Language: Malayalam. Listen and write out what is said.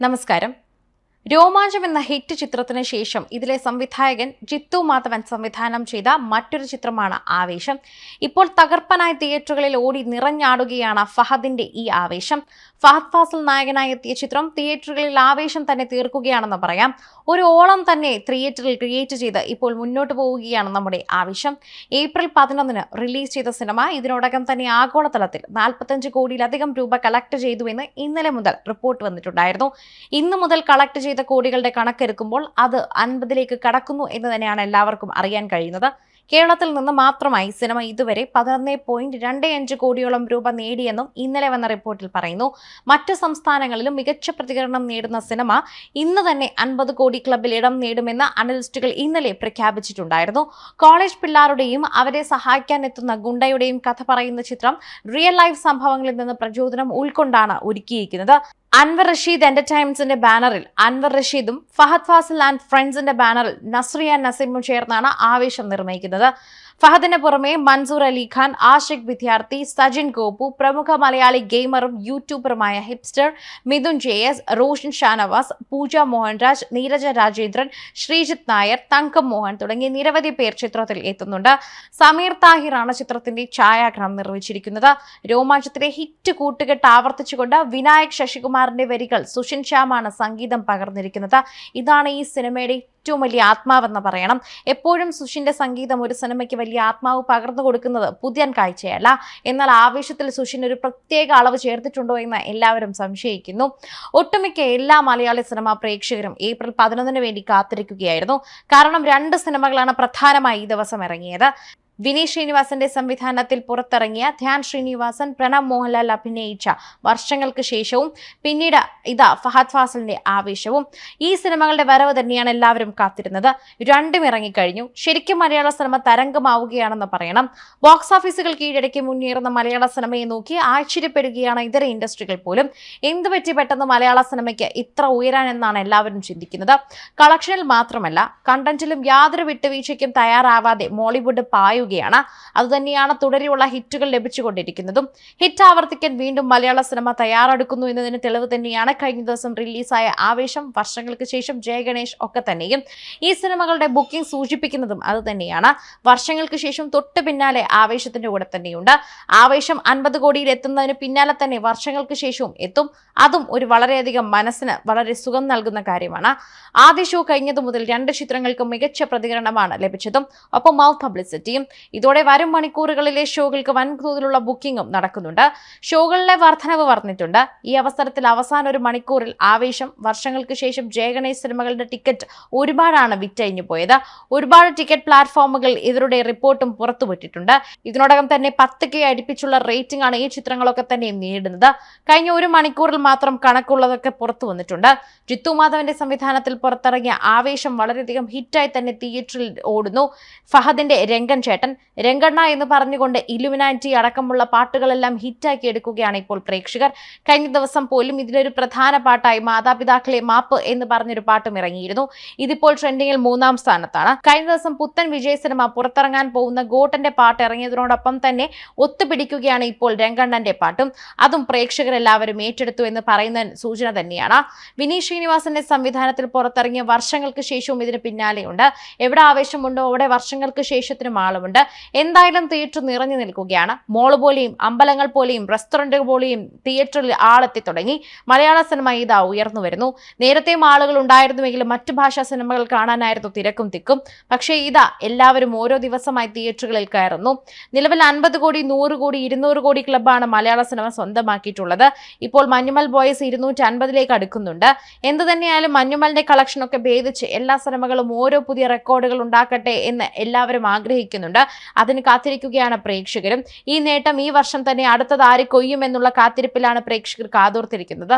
നമസ്കാരം. രോമാഞ്ചം എന്ന ഹിറ്റ് ചിത്രത്തിന് ശേഷം ഇതിലെ സംവിധായകൻ ജിത്തു മാധവൻ സംവിധാനം ചെയ്ത മറ്റൊരു ചിത്രമാണ് ആവേശം. ഇപ്പോൾ തകർപ്പനായ തിയേറ്ററുകളിൽ ഓടി നിറഞ്ഞാടുകയാണ് ഫഹദിന്റെ ഈ ആവേശം. ഫഹദ് ഫാസിൽ നായകനായി എത്തിയ ചിത്രം തിയേറ്ററുകളിൽ ആവേശം തന്നെ തീർക്കുകയാണെന്ന് പറയാം. ഒരു ഓളം തന്നെ തിയേറ്ററിൽ ക്രിയേറ്റ് ചെയ്ത് ഇപ്പോൾ മുന്നോട്ട് പോവുകയാണ് നമ്മുടെ ആവേശം. ഏപ്രിൽ പതിനൊന്നിന് റിലീസ് ചെയ്ത സിനിമ ഇതിനോടകം തന്നെ ആഗോളതലത്തിൽ നാൽപ്പത്തഞ്ച് കോടിയിലധികം രൂപ കളക്ട് ചെയ്തുവെന്ന് ഇന്നലെ മുതൽ റിപ്പോർട്ട് വന്നിട്ടുണ്ടായിരുന്നു. ഇന്ന് മുതൽ കളക്ട് ചെയ്ത കോടികളുടെ കണക്കെടുക്കുമ്പോൾ അത് അൻപതിലേക്ക് കടക്കുന്നു എന്ന് തന്നെയാണ് എല്ലാവർക്കും അറിയാൻ കഴിയുന്നത്. കേരളത്തിൽ നിന്ന് മാത്രമായി സിനിമ ഇതുവരെ പതിനൊന്ന് പോയിന്റ് രണ്ട് അഞ്ച് കോടിയോളം രൂപ നേടിയെന്നും ഇന്നലെ വന്ന റിപ്പോർട്ടിൽ പറയുന്നു. മറ്റ് സംസ്ഥാനങ്ങളിലും മികച്ച പ്രതികരണം നേടുന്ന സിനിമ ഇന്ന് തന്നെ അൻപത് കോടി ക്ലബിൽ ഇടം നേടുമെന്ന് അനലിസ്റ്റുകൾ ഇന്നലെ പ്രഖ്യാപിച്ചിട്ടുണ്ടായിരുന്നു. കോളേജ് പിള്ളാരുടെയും അവരെ സഹായിക്കാൻ എത്തുന്ന ഗുണ്ടയുടെയും കഥ പറയുന്ന ചിത്രം റിയൽ ലൈഫ് സംഭവങ്ങളിൽ നിന്ന് പ്രചോദനം ഉൾക്കൊണ്ടാണ് ഒരുക്കിയിരിക്കുന്നത്. അൻവർ റഷീദ് എന്റർടൈൻമെന്റ്സിന്റെ ബാനറിൽ അൻവർ റഷീദും ഫഹദ് ഫാസിൽ ആൻഡ് ഫ്രണ്ട്സിന്റെ ബാനറിൽ നസ്രിയ നസീമും ചേർന്നാണ് ആവേശം നിർമ്മിക്കുന്നത് ഫഹദിന് പുറമെ മൻസൂർ അലി ഖാൻ ആഷിഖ് വിദ്യാർത്ഥി സജിൻ ഗോപു പ്രമുഖ മലയാളി ഗെയിമറും യൂട്യൂബറുമായ Hipster Mithun J S Roshan Shanavas Pooja Mohanraj Neeraja Rajendran Sreejith Nair Thankam Mohan തുടങ്ങി നിരവധി പേർ ചിത്രത്തിൽ എത്തുന്നുണ്ട്. സമീർ താഹിറാണ് ചിത്രത്തിന്റെ ഛായാഗ്രഹം നിർവഹിച്ചിരിക്കുന്നത്. രോമാഞ്ചത്തിലെ ഹിറ്റ് കൂട്ടുകെട്ട് ആവർത്തിച്ചുകൊണ്ട് വിനായക് ശശികുമാറിന്റെ വരികൾ സുഷിൻ ശ്യാമാണ് സംഗീതം പകർന്നിരിക്കുന്നത്. ഇതാണ് ഈ സിനിമയുടെ ഏറ്റവും വലിയ ആത്മാവെന്ന് പറയണം. എപ്പോഴും സുഷിന്റെ സംഗീതം ഒരു സിനിമയ്ക്ക് വലിയ ആത്മാവ് പകർന്നു കൊടുക്കുന്നത് പുതിയൻ കാഴ്ചയല്ല. എന്നാൽ ആവേശത്തിൽ സുഷിൻ ഒരു പ്രത്യേക അളവ് ചേർത്തിട്ടുണ്ടോ എന്ന് എല്ലാവരും സംശയിക്കുന്നു. ഒട്ടുമിക്ക എല്ലാ മലയാളി സിനിമാ പ്രേക്ഷകരും ഏപ്രിൽ പതിനൊന്നിന് വേണ്ടി കാത്തിരിക്കുകയായിരുന്നു. കാരണം രണ്ട് സിനിമകളാണ് പ്രധാനമായി ഈ ദിവസം ഇറങ്ങിയത്. വിനീത് ശ്രീനിവാസന്റെ സംവിധാനത്തിൽ പുറത്തിറങ്ങിയ ധ്യാൻ ശ്രീനിവാസൻ പ്രണവ് മോഹൻലാൽ അഭിനയിച്ച വർഷങ്ങൾക്ക് ശേഷവും പിന്നീട് ഇതാ ഫഹദ് ഫാസലിന്റെ ആവേശവും ഈ സിനിമകളുടെ വരവ് തന്നെയാണ് എല്ലാവരും കാത്തിരുന്നത്. രണ്ടും ഇറങ്ങിക്കഴിഞ്ഞു. ശരിക്കും മലയാള സിനിമ തരംഗമാവുകയാണെന്ന് പറയണം. ബോക്സ് ഓഫീസുകൾ കീഴടക്കി മുന്നേറുന്ന മലയാള സിനിമയെ നോക്കി ആശ്ചര്യപ്പെടുകയാണ് ഇതര ഇൻഡസ്ട്രികൾ പോലും. എന്ത് പറ്റി പെട്ടെന്ന് മലയാള സിനിമയ്ക്ക് ഇത്ര ഉയരാൻ എന്നാണ് എല്ലാവരും ചിന്തിക്കുന്നത്. കളക്ഷനിൽ മാത്രമല്ല കണ്ടന്റിലും യാതൊരു വിട്ടുവീഴ്ചയ്ക്കും തയ്യാറാവാതെ മോളിവുഡ് പായുകയാണ് അതുതന്നെയാണ് തുടരെയുള്ള ഹിറ്റുകൾ ലഭിച്ചുകൊണ്ടിരിക്കുന്നതും. ഹിറ്റ് ആവർത്തിക്കാൻ വീണ്ടും മലയാള സിനിമ തയ്യാറെടുക്കുന്നു എന്നതിന് തെളിവ് തന്നെയാണ് കഴിഞ്ഞ ദിവസം റിലീസായ ആവേശം. വർഷങ്ങൾക്ക് ശേഷം ജയഗണേഷ് ഒക്കെ തന്നെയും ഈ സിനിമകളുടെ ബുക്കിംഗ് സൂചിപ്പിക്കുന്നതും അത് തന്നെയാണ് വർഷങ്ങൾക്ക് ശേഷം തൊട്ട് പിന്നാലെ ആവേശത്തിന്റെ കൂടെ തന്നെയുണ്ട്. ആവേശം അൻപത് കോടിയിൽ എത്തുന്നതിന് പിന്നാലെ തന്നെ വർഷങ്ങൾക്ക് ശേഷവും എത്തും. അതും ഒരു വളരെയധികം മനസ്സിന് വളരെ സുഖം നൽകുന്ന കാര്യമാണ്. ആദ്യ ഷോ കഴിഞ്ഞതു മുതൽ രണ്ട് ചിത്രങ്ങൾക്കും മികച്ച പ്രതികരണമാണ് ലഭിച്ചതും. ഒപ്പം മൗത്ത് പബ്ലിസിറ്റിയും ഇതോടെ വരും മണിക്കൂറുകളിലെ ഷോകൾക്ക് വൻതോതിലുള്ള ബുക്കിംഗും നടക്കുന്നുണ്ട്. ഷോകളിലെ വർധനവ് വർദ്ധിട്ടുണ്ട് ഈ അവസരത്തിൽ അവസാന ഒരു മണിക്കൂറിൽ ആവേശം. വർഷങ്ങൾക്ക് ശേഷം ജയഗണേഷ് സിനിമകളുടെ ടിക്കറ്റ് ഒരുപാടാണ് വിറ്റഴിഞ്ഞു പോയത്. ഒരുപാട് ടിക്കറ്റ് പ്ലാറ്റ്ഫോമുകൾ ഇവരുടെ റിപ്പോർട്ടും പുറത്തുവിട്ടിട്ടുണ്ട്. ഇതിനോടകം തന്നെ പത്ത് കെ അടുപ്പിച്ചുള്ള റേറ്റിംഗ് ആണ് ഈ ചിത്രങ്ങളൊക്കെ തന്നെ നേടുന്നത് കഴിഞ്ഞ ഒരു മണിക്കൂറിൽ മാത്രം കണക്കുള്ളതൊക്കെ പുറത്തു വന്നിട്ടുണ്ട്. ജിത്തു മാധവന്റെ സംവിധാനത്തിൽ പുറത്തിറങ്ങിയ ആവേശം വളരെയധികം ഹിറ്റായി തന്നെ തിയേറ്ററിൽ ഓടുന്നു. ഫഹദിന്റെ രംഗൻ ചേട്ടൻ രംഗണ്ണ എന്ന് പറഞ്ഞുകൊണ്ട് ഇലുമിനാറ്റി അടക്കമുള്ള പാട്ടുകളെല്ലാം ഹിറ്റാക്കി എടുക്കുകയാണ് ഇപ്പോൾ പ്രേക്ഷകർ. കഴിഞ്ഞ ദിവസം പോലും ഇതിലൊരു പ്രധാന പാട്ടായി മാതാപിതാക്കളെ മാപ്പ് എന്ന് പറഞ്ഞൊരു പാട്ടും ഇറങ്ങിയിരുന്നു. ഇതിപ്പോൾ ട്രെൻഡിങ്ങിൽ മൂന്നാം സ്ഥാനത്താണ്. കഴിഞ്ഞ ദിവസം പുത്തൻ വിജയ് സിനിമ പുറത്തിറങ്ങാൻ പോകുന്ന ഗോട്ടന്റെ പാട്ട് ഇറങ്ങിയതിനോടൊപ്പം തന്നെ ഒത്തുപിടിക്കുകയാണ് ഇപ്പോൾ രംഗണ്ണന്റെ പാട്ടും. അതും പ്രേക്ഷകരെല്ലാവരും ഏറ്റെടുത്തു എന്ന് പറയുന്ന സൂചന തന്നെയാണ്. വിനീത് ശ്രീനിവാസന്റെ സംവിധാനത്തിൽ പുറത്തിറങ്ങിയ വർഷങ്ങൾക്ക് ശേഷവും ഇതിന് പിന്നാലെയുണ്ട്. എവിടെ ആവേശമുണ്ടോ അവിടെ വർഷങ്ങൾക്ക് ശേഷത്തിനും ആളുമുണ്ട്. എന്തായാലും തിയേറ്റർ നിറഞ്ഞു നിൽക്കുകയാണ്. മോൾ പോലെയും അമ്പലങ്ങൾ പോലെയും റെസ്റ്റോറന്റുകൾ പോലെയും തിയേറ്ററിൽ ആളെത്തി തുടങ്ങി. മലയാള സിനിമ ഇതാ ഉയർന്നു വരുന്നു. നേരത്തെയും ആളുകൾ ഉണ്ടായിരുന്നുവെങ്കിലും മറ്റു ഭാഷാ സിനിമകൾ കാണാനായിരുന്നു തിരക്കും തിക്കും. പക്ഷേ ഇതാ എല്ലാവരും ഓരോ ദിവസമായി തിയേറ്ററുകളിൽ കയറുന്നു. നിലവിൽ അൻപത് കോടി നൂറ് കോടി ഇരുന്നൂറ് കോടി ക്ലബ്ബാണ് മലയാള സിനിമ സ്വന്തമാക്കിയിട്ടുള്ളത്. ഇപ്പോൾ മഞ്ഞുമൽ ബോയ്സ് ഇരുന്നൂറ്റി അൻപതിലേക്ക് അടുക്കുന്നുണ്ട്. എന്ത് തന്നെയായാലും മഞ്ഞുമലിന്റെ കളക്ഷനൊക്കെ ഭേദിച്ച് എല്ലാ സിനിമകളും ഓരോ പുതിയ റെക്കോർഡുകൾ ഉണ്ടാക്കട്ടെ എന്ന് എല്ലാവരും ആഗ്രഹിക്കുന്നുണ്ട്. അതിന് കാത്തിരിക്കുകയാണ് പ്രേക്ഷകരും. ഈ നേട്ടം ഈ വർഷം തന്നെ അടുത്തത് ആര് കൊയ്യുമെന്നുള്ള കാത്തിരിപ്പിലാണ് പ്രേക്ഷകർ കാതോർത്തിരിക്കുന്നത്